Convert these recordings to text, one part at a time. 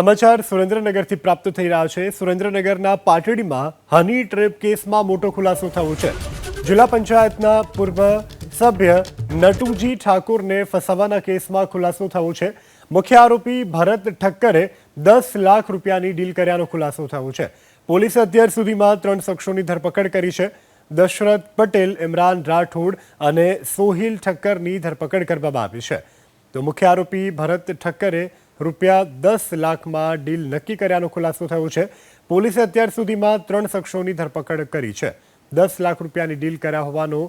સમાચાર સુરેન્દ્રનગરથી પ્રાપ્ત થઈ રહ્યા છે. સુરેન્દ્રનગરના પાટડીમાં હની ટ્રેપ કેસમાં મોટો ખુલાસો થયો છે. જિલ્લા પંચાયતના પૂર્વ સભ્ય નટુજી ઠાકોરને ફસાવાના કેસમાં ખુલાસો થયો છે. મુખ્ય આરોપી ભરત ઠક્કરે દસ લાખ રૂપિયાની ડીલ કર્યાનો ખુલાસો થયો છે. પોલીસે અત્યાર સુધીમાં ત્રણ શખ્સોની ધરપકડ કરી છે. દશરથ પટેલ, ઇમરાન રાઠોડ અને સોહિલ ઠક્કરની ધરપકડ કરવામાં આવી છે. તો મુખ્ય આરોપી ભરત ઠક્કરે રૂપિયા દસ લાખમાં ડીલ નક્કી કર્યાનો ખુલાસો થયો છે. પોલીસે અત્યાર સુધીમાં ત્રણ શખ્સોની ધરપકડ કરી છે. દસ લાખ રૂપિયાની ડીલ કર્યા હોવાનો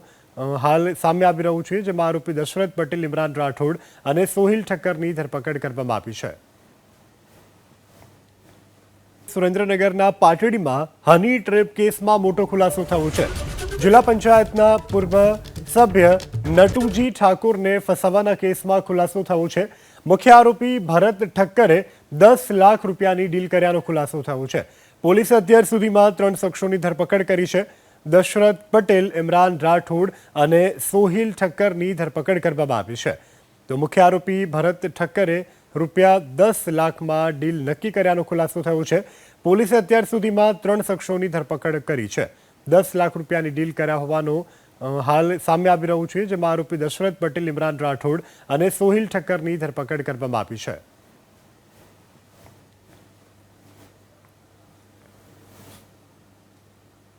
હાલ સામે આવી રહ્યું છે, જેમાં આરોપી દશરથ પટેલ, ઇમરાન રાઠોડ અને સોહિલ ઠક્કરની ધરપકડ કરવામાં આવી છે. સુરેન્દ્રનગરના પાટડીમાં હની ટ્રેપ કેસમાં મોટો ખુલાસો થયો છે. જિલ્લા પંચાયતના પૂર્વ સભ્ય નટુજી ઠાકોરને ફસાવાના કેસમાં ખુલાસો થયો છે. મુખ્ય આરોપી ભરત ઠક્કરે દસ લાખ રૂપિયાની ડીલ કર્યાનો ખુલાસો થયો છે. પોલીસે અત્યાર સુધીમાં ત્રણ શખ્સોની ધરપકડ કરી છે. દશરથ પટેલ, ઇમરાન રાઠોડ અને સોહિલ ઠક્કરની ધરપકડ કરવામાં આવી છે. તો મુખ્ય આરોપી ભરત ઠક્કરે રૂપિયા દસ લાખમાં ડીલ નક્કી કર્યાનો ખુલાસો થયો છે. પોલીસે અત્યાર સુધીમાં ત્રણ શખ્સોની ધરપકડ કરી છે. દસ લાખ રૂપિયાની ડીલ કર્યા હોવાનું હાલ સામે આવી રહ્યું છે, જેમાં આરોપી દશરથ પટેલ, ઇમરાન રાઠોડ અને સોહિલ ઠક્કરની ધરપકડ કરવામાં આવી છે.